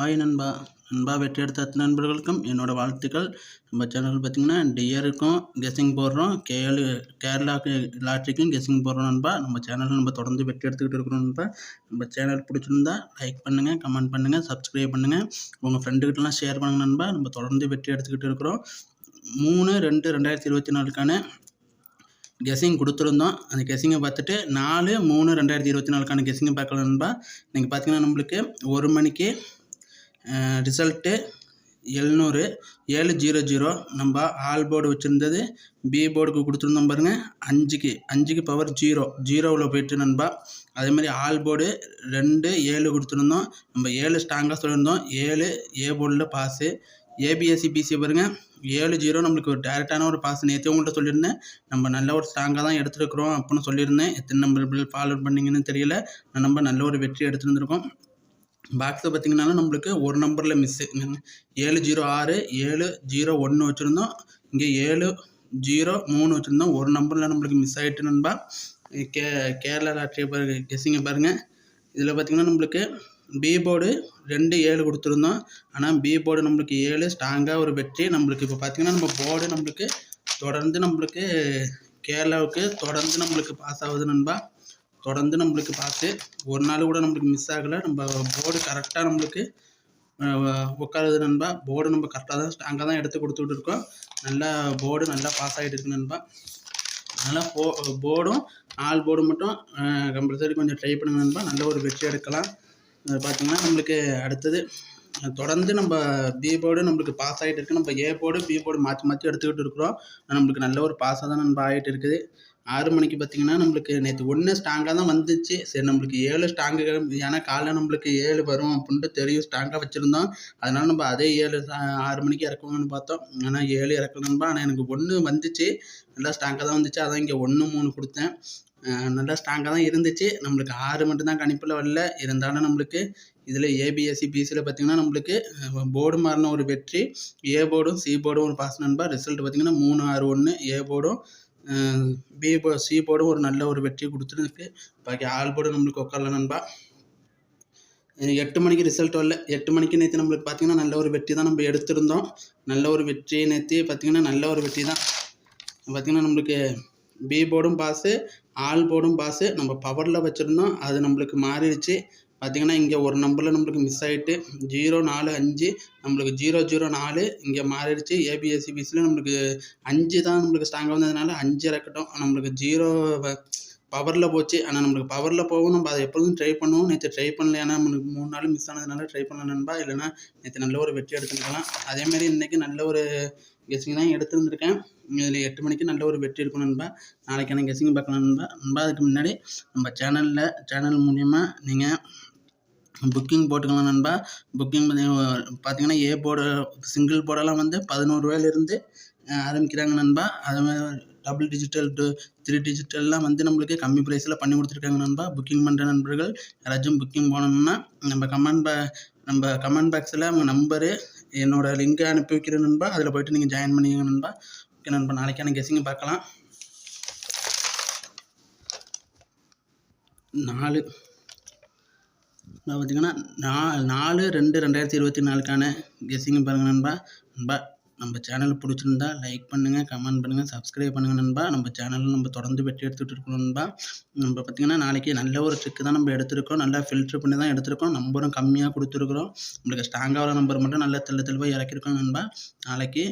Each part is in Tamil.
ஹாய் நண்பா. நண்பா வெற்றி எடுத்த அத்தனை நண்பர்களுக்கும் என்னோடய வாழ்த்துக்கள். நம்ம சேனல் பார்த்திங்கன்னா டியருக்கும் கெஸ்ஸிங் போடுறோம். கேஎல் கேரளாக்கு லாட்ரிக்கும் கெஸ்ஸிங் போடுறோம் நண்பா. நம்ம சேனலில் நம்ம தொடர்ந்து வெற்றி எடுத்துக்கிட்டு இருக்கிறோம் நண்பா. நம்ம சேனல் பிடிச்சிருந்தா லைக் பண்ணுங்கள் கமெண்ட் பண்ணுங்கள் சப்ஸ்கிரைப் பண்ணுங்கள் உங்கள் ஃப்ரெண்டுக்கிட்டலாம் ஷேர் பண்ணுங்கள் நண்பா. நம்ம தொடர்ந்து வெற்றி எடுத்துக்கிட்டு இருக்கிறோம். மூணு ரெண்டு ரெண்டாயிரத்தி இருபத்தி நாலுக்கான கெஸ்ஸிங் கொடுத்துருந்தோம். அந்த கெஸிங்கை பார்த்துட்டு நாலு மூணு ரெண்டாயிரத்தி இருபத்தி நாலுக்கான கெஸிங்கை பார்க்கலாம் நண்பா. நீங்கள் பார்த்தீங்கன்னா நம்மளுக்கு ஒரு மணிக்கு ரிசல்ட்டு எழுநூறு ஏழு ஜீரோ ஜீரோ. நம்ம ஆல் போர்டு வச்சுருந்தது பி போர்டுக்கு கொடுத்துருந்தோம் பாருங்கள் அஞ்சுக்கு. அஞ்சுக்கு பவர் ஜீரோ ஜீரோவில் போயிட்டு நண்பா அதேமாதிரி ஆல் போர்டு ரெண்டு ஏழு கொடுத்துருந்தோம். நம்ம ஏழு ஸ்ட்ராங்காக சொல்லியிருந்தோம். ஏழு ஏ போர்டில் பாஸு ஏபிஎஸ்சி பிசி பாருங்கள் ஏழு ஜீரோ நம்மளுக்கு ஒரு டேரெக்டான ஒரு பாஸ் நேற்று உங்கள்கிட்ட சொல்லியிருந்தேன். நம்ம நல்ல ஒரு ஸ்ட்ராங்காக தான் எடுத்துருக்குறோம் அப்படின்னு சொல்லியிருந்தேன். எத்தனை நம்பர் ஃபாலோ பண்ணிங்கன்னு தெரியல. நம்ம நல்ல ஒரு வெற்றி எடுத்துருந்துருக்கோம். பாக்ஸில் பார்த்திங்கனாலும் நம்மளுக்கு ஒரு நம்பரில் மிஸ்ஸு ஏழு ஜீரோ ஆறு ஏழு ஜீரோ ஒன்று வச்சுருந்தோம். இங்கே ஏழு ஜீரோ மூணு வச்சுருந்தோம். ஒரு நம்பரில் நம்மளுக்கு மிஸ் ஆகிட்டு நண்பா. கே கேரளா லாட்ரியை பாருங்க கெஸ்ஸிங்க பாருங்கள் இதில் பார்த்திங்கன்னா நம்மளுக்கு பி போர்டு ரெண்டு ஏழு கொடுத்துருந்தோம். ஆனால் பி போர்டு நம்மளுக்கு ஏழு ஸ்ட்ராங்காக ஒரு வெற்றி. நம்மளுக்கு இப்போ பார்த்திங்கன்னா நம்ம போர்டு நம்மளுக்கு தொடர்ந்து நம்மளுக்கு கேரளாவுக்கு தொடர்ந்து நம்மளுக்கு பாஸ் ஆகுது நண்பா. தொடர்ந்து நம்மளுக்கு பார்த்து ஒரு நாள் கூட நம்மளுக்கு மிஸ் ஆகலை. நம்ம போர்டு கரெக்டாக நம்மளுக்கு உட்காருது நண்பா. போர்டு நம்ம கரெக்டாக தான் ஸ்ட்ராங்காக தான் எடுத்து கொடுத்துட்டு இருக்கோம். நல்லா போர்டு நல்லா பாஸ் ஆகிட்டு இருக்கு நண்பா. அதனால் போ போர்டும் ஆள் போர்டு மட்டும் கம்பல்சரி கொஞ்சம் ட்ரை பண்ணுங்க நண்பா. நல்ல ஒரு வெற்றி எடுக்கலாம். பார்த்திங்கன்னா நம்மளுக்கு அடுத்தது தொடர்ந்து நம்ம பி போர்டு நம்மளுக்கு பாஸ் ஆகிட்டு இருக்குது நம்ம ஏ போர்டு பி போர்டு மாற்றி மாற்றி எடுத்துக்கிட்டு இருக்கிறோம். நம்மளுக்கு நல்ல ஒரு பாஸாக தான் நம்ம ஆகிட்டு இருக்குது. ஆறு மணிக்கு பார்த்தீங்கன்னா நம்மளுக்கு நேற்று ஒன்று ஸ்ட்ராங்காக தான் வந்துச்சு. சரி நம்மளுக்கு ஏழு ஸ்ட்ராங்கு ஏன்னா காலைல நம்மளுக்கு ஏழு வரும் அப்படின்ட்டு தெரியும். ஸ்ட்ராங்காக வச்சுருந்தோம். அதனால் நம்ம அதே ஏழு ஆறு மணிக்கு இறக்குவோம்னு பார்த்தோம். ஆனால் ஏழு இறக்கணும்பா ஆனால் எனக்கு ஒன்று வந்துச்சு. நல்லா ஸ்ட்ராங்காக தான் வந்துச்சு. அதான் இங்கே ஒன்று மூணு கொடுத்தேன். நல்லா ஸ்ட்ராங்காக தான் இருந்துச்சு. நம்மளுக்கு ஆறு மட்டும்தான் கணிப்பில் வரல. இருந்தாலும் நம்மளுக்கு இதில் ஏபிஎஸ்சி பிசியில் பார்த்திங்கன்னா நம்மளுக்கு போர்டு மாறின ஒரு வெற்றி. ஏ போர்டும் சி போர்டும் ஒரு பாஸ் நண்பா. ரிசல்ட் பார்த்திங்கன்னா மூணு ஆறு ஒன்று ஏ போர்டும் பி போ சி போர்டும் ஒரு நல்ல ஒரு வெற்றி கொடுத்துருக்கு. பாக்கி ஆல் போர்டு நம்மளுக்கு உட்காரல நண்பா. எட்டு மணிக்கு ரிசல்ட் வரல. எட்டு மணிக்கு நேற்று நம்மளுக்கு பார்த்திங்கன்னா நல்ல ஒரு வெற்றி தான் நம்ம எடுத்திருந்தோம். நல்ல ஒரு வெற்றி நேற்று பார்த்திங்கன்னா நல்ல ஒரு வெற்றி தான். பார்த்திங்கன்னா நம்மளுக்கு பி போர்டும் பாஸு ஆல் போர்டும் பாஸு நம்ம பவரில் வச்சுருந்தோம். அது நம்மளுக்கு மாறிடுச்சு. பார்த்திங்கன்னா இங்கே ஒரு நம்பரில் நம்மளுக்கு மிஸ் ஆகிட்டு ஜீரோ நாலு அஞ்சு நம்மளுக்கு ஜீரோ ஜீரோ நாலு இங்கே மாறிடுச்சு. ஏபிஎஸ்சிபிஎஸ்சியில் நம்மளுக்கு அஞ்சு தான் நம்மளுக்கு ஸ்ட்ராங்காக வந்ததுனால அஞ்சு இறக்கட்டும். நம்மளுக்கு ஜீரோ பவரில் போச்சு. ஆனால் நம்மளுக்கு பவரில் போகும். நம்ம அதை எப்பொழுதும் ட்ரை பண்ணுவோம். நேற்று ட்ரை பண்ணல ஏன்னா நம்மளுக்கு மூணு நாள் மிஸ் ஆனதுனால ட்ரை பண்ணல நண்பா. இல்லைனா நேற்று நல்ல ஒரு வெற்றி எடுத்துருக்கலாம். அதேமாரி இன்றைக்கி நல்ல ஒரு கெஸ்ஸிங் தான் எடுத்துருந்துருக்கேன். இதில் எட்டு மணிக்கு நல்ல ஒரு வெற்றி இருக்கும் நண்பா. நாளைக்கான கெஸ்ஸிங் பார்க்கலாம் நண்பா. நண்பா அதுக்கு முன்னாடி நம்ம சேனலில் சேனல் மூலிமா நீங்கள் புக்கிங் போட்டுக்கலாம் நண்பா. புக்கிங் பார்த்தீங்கன்னா ஏ போர்டு சிங்கிள் போர்டெல்லாம் வந்து பதினோருவாயிலிருந்து ஆரம்பிக்கிறாங்க நண்பா. அது டபுள் டிஜிட்டல் டூ த்ரீ டிஜிட்டல்லாம் வந்து நம்மளுக்கு கம்மி ப்ரைஸில் பண்ணி கொடுத்துருக்காங்க நண்பா. புக்கிங் பண்ணுற நண்பர்கள் யாராச்சும் புக்கிங் போனோம்னா நம்ம கமெண்ட் பா நம்ம கமெண்ட் பாக்ஸில் உங்கள் நம்பரு என்னோடய லிங்கை அனுப்பி வைக்கிற நண்பா. அதில் போய்ட்டு நீங்கள் ஜாயின் பண்ணிக்கங்க நண்பா. ஓகே நண்பா நாளைக்கான கெஸிங்க பார்க்கலாம். நாலு. பார்த்திங்கன்னா நா நாலு ரெண்டு ரெண்டாயிரத்தி இருபத்தி நாலுக்கான கெஸ்ஸிங் பாருங்கள் நண்பா. நண்பா நம்ம சேனல் பிடிச்சிருந்தா லைக் பண்ணுங்கள் கமெண்ட் பண்ணுங்கள் சப்ஸ்கிரைப் பண்ணுங்கள் நண்பா. நம்ம சேனலில் நம்ம தொடர்ந்து வெற்றி எடுத்துகிட்டு இருக்கோம் நண்பா. நம்ம பார்த்திங்கன்னா நாளைக்கு நல்ல ஒரு ட்ரிக்கு தான் நம்ம எடுத்திருக்கோம். நல்லா ஃபில்ட்ரு பண்ணி தான் எடுத்திருக்கோம். நம்பரும் கம்மியாக கொடுத்துருக்குறோம். நம்மளுக்கு ஸ்ட்ராங்காக நம்பர் மட்டும் நல்லா தெள்ள தெளிவாக இறக்கிருக்கோம் நண்பா. நாளைக்கு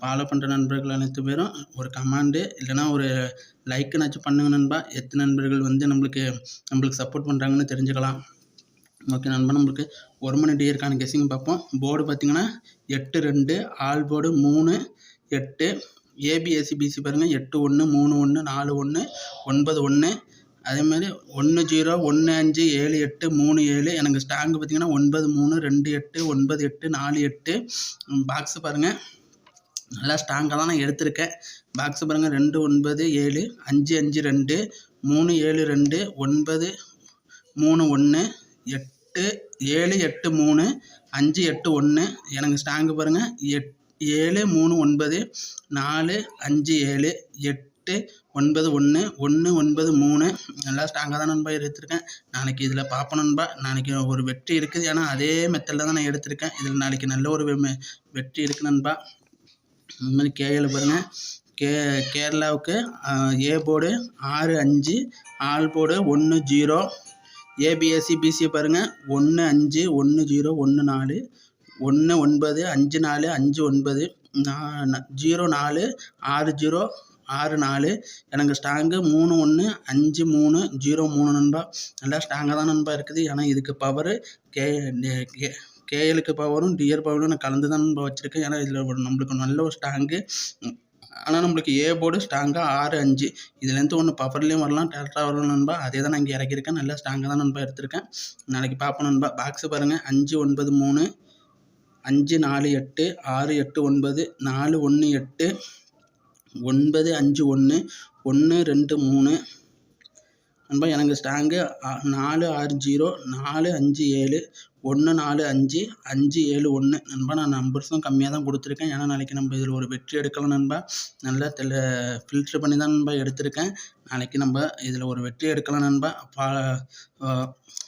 ஃபாலோ பண்ணுற நண்பர்கள் அனைத்து பேரும் ஒரு கமாண்டு இல்லைனா ஒரு லைக்குனாச்சும் பண்ணுங்க நண்பா. எத்தனை நண்பர்கள் வந்து நம்மளுக்கு நம்மளுக்கு சப்போர்ட் பண்ணுறாங்கன்னு தெரிஞ்சுக்கலாம். ஓகே நண்பா நம்மளுக்கு ஒரு மணி டியருக்கான கெஸிங் பார்ப்போம். போர்டு பார்த்திங்கன்னா எட்டு ரெண்டு ஆல் போர்டு மூணு எட்டு ஏபிஎஸ்சி பிசி பாருங்கள் எட்டு ஒன்று மூணு ஒன்று நாலு ஒன்று ஒன்பது ஒன்று அதேமாதிரி ஒன்று ஜீரோ ஒன்று அஞ்சு ஏழு எட்டு மூணு ஏழு. எனக்கு ஸ்டாங்கு பார்த்திங்கன்னா ஒன்பது மூணு ரெண்டு எட்டு ஒன்பது எட்டு நாலு எட்டு. பாக்ஸு பாருங்கள் நல்லா ஸ்ட்ராங்காக தான் நான் எடுத்திருக்கேன். பாக்ஸு பாருங்கள் ரெண்டு ஒன்பது ஏழு அஞ்சு அஞ்சு ரெண்டு மூணு ஏழு ரெண்டு ஒன்பது மூணு ஒன்று எட்டு ஏழு எட்டு மூணு அஞ்சு எட்டு ஒன்று எனக்கு ஸ்டாங்கு பாருங்கள் எட் ஏழு மூணு ஒன்பது நாலு அஞ்சு ஏழு எட்டு ஒன்பது ஒன்று ஒன்று ஒன்பது மூணு. நல்லா ஸ்ட்ராங்காக தான் நண்பா எடுத்திருக்கேன். நாளைக்கு இதில் பார்ப்போம் நண்பா. நாளைக்கு ஒரு வெற்றி இருக்குது. ஏன்னா அதே மெத்தடில் தான் நான் எடுத்திருக்கேன். இதில் நாளைக்கு நல்ல ஒரு வெற்றி இருக்குது நண்பா. இந்த மாதிரி கேஎல் பாருங்கள் கே கேரளாவுக்கு ஏ போர்டு ஆறு அஞ்சு ஆல் போர்டு ஒன்று ஜீரோ. ஏபிஎஸ்சி பிசி பாருங்கள் ஒன்று அஞ்சு ஒன்று ஜீரோ ஒன்று நாலு. ஒன்று ஒன்பது அஞ்சு நாலு அஞ்சு ஒன்பது நான் ஜீரோ நாலு ஆறு ஜீரோ ஆறு நாலு. எனக்கு ஸ்ட்ராங்கு மூணு ஒன்று அஞ்சு மூணு ஜீரோ மூணு நண்பா. நல்லா ஸ்ட்ராங்காக தான் நண்பா இருக்குது. ஏன்னா இதுக்கு பவரு கே கே கேஎலுக்கு பவரும் டிஎர் பவரும் நான் கலந்து தான் நண்பா வச்சுருக்கேன். ஏன்னா இதில் ஒரு நம்மளுக்கு நல்ல ஒரு ஸ்ட்ராங்கு. ஆனால் நம்மளுக்கு ஏ போர்டு ஸ்ட்ராங்காக ஆறு அஞ்சு இதுலேருந்து ஒன்று பவர்லேயும் வரலாம் டேரக்டாக வரலாம் நண்பா. அதே தான் நான் இங்கே இறக்கியிருக்கேன். நல்லா ஸ்ட்ராங்காக தான் நண்பா எடுத்திருக்கேன். நாளைக்கு பார்ப்போம் நண்பா. பாக்ஸு பாருங்கள் அஞ்சு ஒன்பது மூணு அஞ்சு நாலு எட்டு ஆறு எட்டு ஒன்பது நாலு ஒன்று எட்டு ஒன்பது அஞ்சு ஒன்று ஒன்று ரெண்டு மூணு. நண்பா எனக்கு ஸ்ட்ராங்கு நாலு ஆறு ஜீரோ நாலு அஞ்சு ஏழு ஒன்று நாலு அஞ்சு அஞ்சு ஏழு ஒன்று நண்பா நான் நம்பர்ஸும் கம்மியாக தான் கொடுத்துருக்கேன். ஏன்னா நாளைக்கு நம்ம இதில் ஒரு வெற்றி எடுக்கலாம் நண்பா. நல்லா தெல ஃபில்ட்ரு பண்ணி தான் நண்பா எடுத்திருக்கேன். நாளைக்கு நம்ம இதில் ஒரு வெற்றி எடுக்கலாம் நண்பா. பா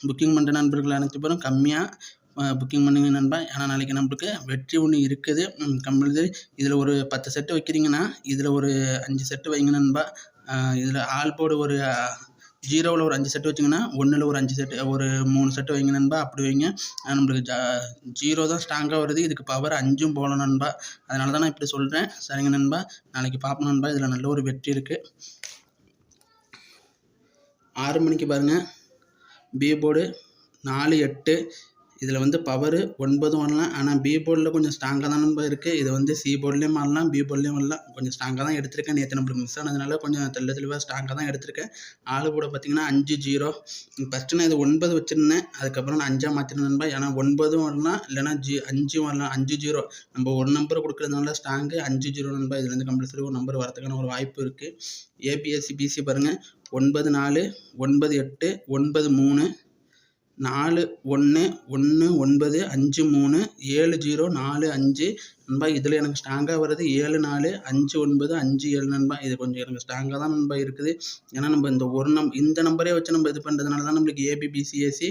புக்கிங் பண்ணுற நண்பர்கள் அனைத்து பேரும் கம்மியாக புக்கிங் பண்ணுங்க நண்பா. ஏன்னா நாளைக்கு நம்மளுக்கு வெற்றி ஒன்று இருக்குது. கம்பல்சரி இதில் ஒரு பத்து செட்டு வைக்கிறீங்கன்னா இதில் ஒரு அஞ்சு செட்டு வைங்க நண்பா. இதில் ஆல் போர்டு ஒரு ஜீரோவில் ஒரு அஞ்சு செட்டு வச்சிங்கன்னா ஒன்றில் ஒரு அஞ்சு செட்டு ஒரு மூணு செட்டு வைங்க நண்பா அப்படி வைங்க. நம்மளுக்கு ஜா ஜீரோ தான் ஸ்ட்ராங்காக வருது. இதுக்கு பவர் அஞ்சும் போகலாம் நண்பா. அதனால தான் நான் இப்படி சொல்கிறேன் சரிங்க நண்பா. நாளைக்கு பார்ப்போம் நண்பா. இதில் நல்ல ஒரு வெற்றி இருக்குது ஆறு மணிக்கு பாருங்கள் பி போர்டு நாலு எட்டு இதில் வந்து பவரு ஒன்பதும் வரலாம். ஆனால் பி போர்டில் கொஞ்சம் ஸ்ட்ராங்காக தான் நம்ப இருக்குது இது வந்து சி போர்ட்லேயும் வரலாம் பி போர்ட்லேயும் வரலாம். கொஞ்சம் ஸ்ட்ராங்காக தான் எடுத்திருக்கேன். நேற்று நம்மளுக்கு மிஸ் ஆனதுனால கொஞ்சம் தெள்ள தெளிவாக ஸ்ட்ராங்காக தான் எடுத்திருக்கேன். ஆளு கூட பார்த்தீங்கன்னா அஞ்சு ஜீரோ ஃபஸ்ட்டு நான் இது ஒன்பது வச்சுருந்தேன். அதுக்கப்புறம் நான் அஞ்சாக மாற்றிருந்தேன்பா ஏன்னா ஒன்பதும் வரலாம். இல்லைனா ஜி அஞ்சும் வரலாம். அஞ்சு ஜீரோ நம்ம ஒரு நம்பர் கொடுக்குறதுனால ஸ்ட்ராங்கு அஞ்சு ஜீரோ நண்பா. இதுலேருந்து கம்பல்சரி ஒரு நம்பர் வரதுக்கான ஒரு வாய்ப்பு இருக்குது ஏபிஎஸ்சி பிசி பாருங்கள் ஒன்பது நாலு ஒன்பது எட்டு ஒன்பது மூணு நாலு ஒன்று ஒன்று ஒன்பது அஞ்சு மூணு ஏழு ஜீரோ நாலு அஞ்சு நண்பா இதில் எனக்கு ஸ்ட்ராங்காக வருது ஏழு நாலு அஞ்சு ஒன்பது அஞ்சு ஏழு நண்பா. இது கொஞ்சம் எனக்கு ஸ்ட்ராங்காக தான் நண்பா இருக்குது. ஏன்னா நம்ம இந்த ஒரு நம் இந்த நம்பரே வச்சு நம்ம இது பண்ணுறதுனால தான் நம்மளுக்கு ஏபிபிசிஎஸ்சி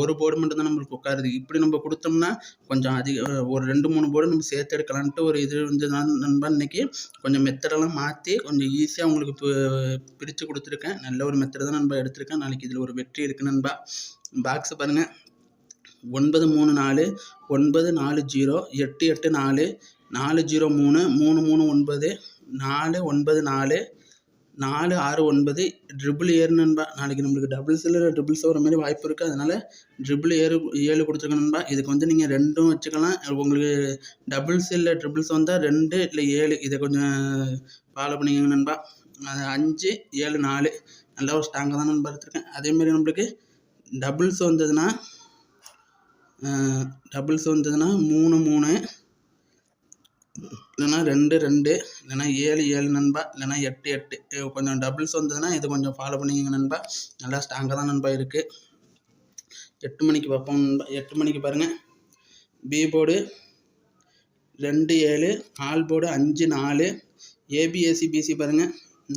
ஒரு போர்டு மட்டும் தான் நம்மளுக்கு உட்காருது. இப்படி நம்ம கொடுத்தோம்னா கொஞ்சம் அதிக ஒரு ரெண்டு மூணு போர்டு நம்ம சேர்த்து எடுக்கலான்ட்டு ஒரு இது இருந்ததுனால நண்பா. இன்றைக்கி கொஞ்சம் மெத்தடெல்லாம் மாற்றி கொஞ்சம் ஈஸியாக உங்களுக்கு பிரித்து கொடுத்துருக்கேன். நல்ல ஒரு மெத்தட் தான் நண்பா எடுத்திருக்கேன். நாளைக்கு இதில் ஒரு வெற்றி இருக்குது நண்பா. பாக்ஸை பாருங்கள் ஒன்பது மூணு நாலு ஒன்பது நாலு ஜீரோ எட்டு எட்டு நாலு நாலு ஜீரோ மூணு மூணு மூணு ஒன்பது நாலு ஒன்பது நாலு நாலு ஆறு ஒன்பது ட்ரிபிள் ஏறு நண்பா. நாளைக்கு நம்மளுக்கு டபுள்ஸ் இல்லை ட்ரிபிள்ஸ் வர மாதிரி வாய்ப்பு இருக்குது அதனால் ட்ரிபிள் ஏறு ஏழு கொடுத்துருக்கேன் நண்பா. இதுக்கு வந்து நீங்கள் ரெண்டும் வச்சுக்கலாம். உங்களுக்கு டபுள்ஸ் இல்லை ட்ரிபிள்ஸ் வந்தால் ரெண்டு இல்லை ஏழு. இதை கொஞ்சம் ஃபாலோ பண்ணிக்கோங்க நண்பா. அது அஞ்சு ஏழு நாலு. நல்லா ஒரு ஸ்ட்ராங்காக தான் நண்பா எடுத்திருக்கேன். அதேமாதிரி நம்மளுக்கு டபுள்ஸ் வந்ததுன்னா டபுள்ஸ் வந்ததுன்னா மூணு மூணு. இல்லைன்னா ரெண்டு ரெண்டு. இல்லைன்னா ஏழு ஏழு நண்பா. இல்லைன்னா எட்டு எட்டு. கொஞ்சம் டபுள்ஸ் வந்ததுன்னா இது கொஞ்சம் ஃபாலோ பண்ணிக்கங்க நண்பா. நல்லா ஸ்ட்ராங்காக தான் நண்பா இருக்குது எட்டு மணிக்கு பார்ப்போம் நண்பா. எட்டு மணிக்கு பாருங்கள் பி போர்டு ரெண்டு ஏழு. ஆல் போர்டு அஞ்சு நாலு. ஏபிஎஸ்சி பிசி பாருங்கள்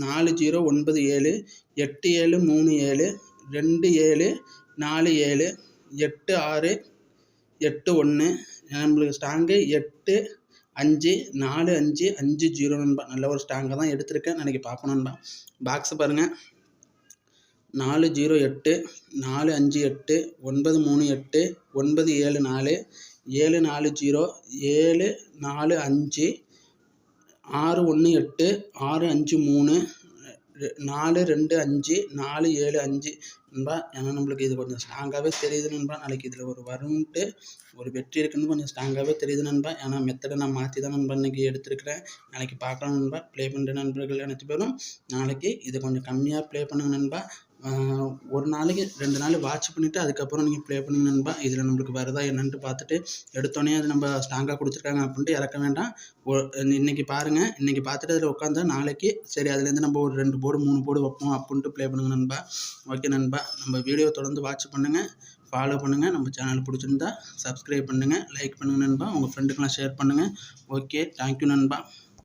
நாலு ஜீரோ ஒன்பது ஏழு. எட்டு ஏழு மூணு ஏழு. ரெண்டு ஏழு. நாலு ஏழு. எட்டு ஆறு. எட்டு ஒன்று நம்மளுக்கு ஸ்டாங்கு எட்டு அஞ்சு நாலு அஞ்சு அஞ்சு ஜீரோ நண்பா. நல்ல ஒரு ஸ்டாங்கை தான் எடுத்திருக்கேன். நாளைக்கு பார்ப்போம் நண்பா. பாக்ஸ் பாருங்கள் நாலு ஜீரோ எட்டு நாலு அஞ்சு எட்டு ஒன்பது மூணு எட்டு ஒன்பது ஏழு நாலு ஏழு நாலு ஜீரோ ஏழு நாலு அஞ்சு ஆறு ஒன்று எட்டு ஆறு அஞ்சு மூணு நாலு ரெண்டு அஞ்சு நாலு ஏழு அஞ்சு நண்பா? ஏன்னா நம்மளுக்கு இது கொஞ்சம் ஸ்ட்ராங்காகவே தெரியுது நண்பா. நாளைக்கு இதில் ஒரு வரும்ன்ட்டு ஒரு வெற்றி இருக்குன்னு கொஞ்சம் ஸ்ட்ராங்காகவே தெரியுது நண்பா. ஏன்னா மெத்தடை நான் மாற்றி தான் நண்பா இன்றைக்கி எடுத்திருக்கிறேன். நாளைக்கு பார்க்கலாம் நண்பா. ப்ளே பண்ணுற நண்பர்கள் அனைத்து பேரும் நாளைக்கு இது கொஞ்சம் கம்மியாக ப்ளே பண்ணுங்க நண்பா. ஒரு நாளைக்கு ரெண்டு நாள் வாட்ச் பண்ணிவிட்டு அதுக்கப்புறம் நீங்கள் ப்ளே பண்ணுங்க நண்பா. இதில் நம்மளுக்கு வருதா என்னன்ட்டு பார்த்துட்டு எடுத்தோடனே அது நம்ம ஸ்ட்ராங்காக கொடுத்துருக்காங்க அப்படின்ட்டு இறக்க வேண்டாம். இன்றைக்கி இன்னைக்கு பாருங்கள் இன்றைக்கி பார்த்துட்டு அதில் உட்காந்தா நாளைக்கு சரி அதுலேருந்து நம்ம ஒரு ரெண்டு போர்டு மூணு போர்டு வைப்போம் அப்படின்ட்டு ப்ளே பண்ணுங்க நண்பா. ஓகே நண்பா. நம்ம வீடியோ தொடர்ந்து வாட்ச் பண்ணுங்கள் ஃபாலோ பண்ணுங்கள் நம்ம சேனல் பிடிச்சிருந்தா சப்ஸ்கிரைப் பண்ணுங்கள் லைக் பண்ணுங்கள் நண்பா. உங்கள் ஃப்ரெண்டுக்கெல்லாம் ஷேர் பண்ணுங்கள் ஓகே தேங்க்யூ நண்பா.